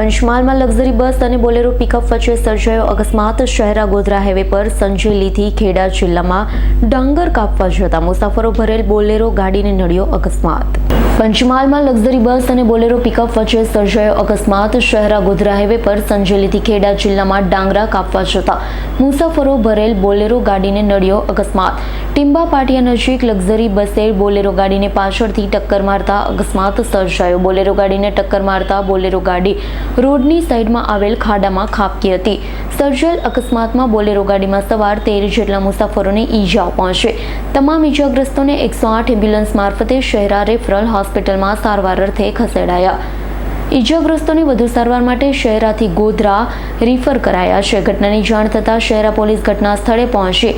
પંચમહાલમાં luxury bus અને Bolero pickup વચ્ચે સર્જાયો અકસ્માત. શહેરા ગોધરા હાઈવે પર સંજેલીથી ખેડા જિલ્લામાં ડાંગર કાપવા જતા મુસાફરો ભરેલ બોલેરો ગાડીને નડ્યો અકસ્માત. પંચમહાલમાં લક્ઝરી બસ અને બોલેરો પિકઅપ વચ્ચે સર્જાયો અકસ્માત. શહેરા ગોધરા હાઈવે પર સંજેલીથી ખેડા જિલ્લામાં ડાંગરા કાપવા જતા મુસાફરો ભરેલ બોલેરો ગાડીને નડ્યો અકસ્માત. ટિમ્બા પાટિયા નજીક લક્ઝરી બસે બોલેરો ગાડીને પાછળથી ટક્કર મારતા અકસ્માત સર્જાયો. બોલેરો ગાડીને ટક્કર મારતા બોલેરો ગાડી રોડની સાઈડમાં આવેલ ખાડામાં ખાબકી હતી. સર્જેલ અકસ્માતમાં બોલેરો ગાડીમાં સવાર તેર જેટલા મુસાફરોને ઈજાઓ પહોંચે. તમામ ઈજાગ્રસ્તોને એકસો આઠ એમ્બ્યુલન્સ મારફતે શહેરા રેફરલ હોસ્પિટલમાં સારવાર અર્થે ખસેડાયા. ઈજાગ્રસ્તોને વધુ સારવાર માટે શહેરાથી ગોધરા રિફર કરાયા છે. ઘટનાની જાણ થતાં શહેરા પોલીસ ઘટના સ્થળે પહોંચી.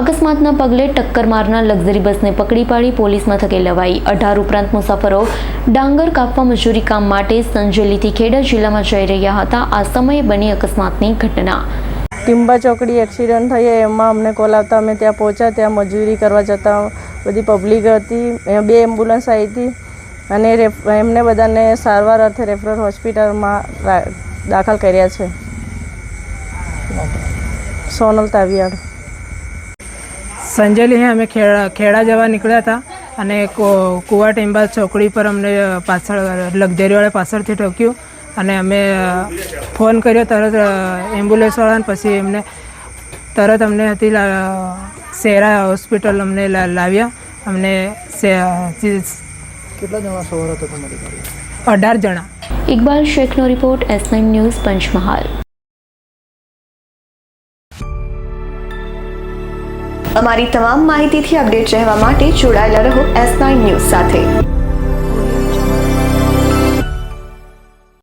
અકસ્માતના પગલે ટક્કર મારનાર લક્ઝરી બસને પકડી પાડી પોલીસ મથકે લવાઈ. અઢાર ઉપરાંત મુસાફરો ડાંગર કાપવા મજૂરી કામ માટે સંજેલીથી ખેડા જિલ્લામાં જઈ રહ્યા હતા. આ સમયે બની અકસ્માતની ઘટના. ટિંબા ચોકડી એક્સિડન્ટ થઈ એમાં અમને કોલ આવતા અમે ત્યાં પહોંચ્યા. ત્યાં મજૂરી કરવા જતાં બધી પબ્લિક હતી. બે એમ્બ્યુલન્સ આવી હતી. અને એમને બધાને સારવાર અર્થે રેફરલ હોસ્પિટલમાં દાખલ કર્યા છે. સોનલ તાવિયાડ સંજેલી અમે ખેડા ખેડા જવા નીકળ્યા હતા અને કુવા ટેમ્બા ચોકડી પર અમને પાછળ લક્ઝરીવાળા પાછળથી ઠોક્યું અને અમે ફોન કર્યો તરત એમ્બ્યુલન્સવાળાને, પછી એમને તરત અમને હતી શેરા હોસ્પિટલ અમને લાવ્યા. અમને કેટલા જણા સવાર હતા તમારી અઢાર જણા. Iqbal શેખનો report S nine news Panchmahal. અમારી તમામ માહિતીથી અપડેટ રહેવા માટે જોડાયેલા રહો એસ નાઇન ન્યૂઝ સાથે.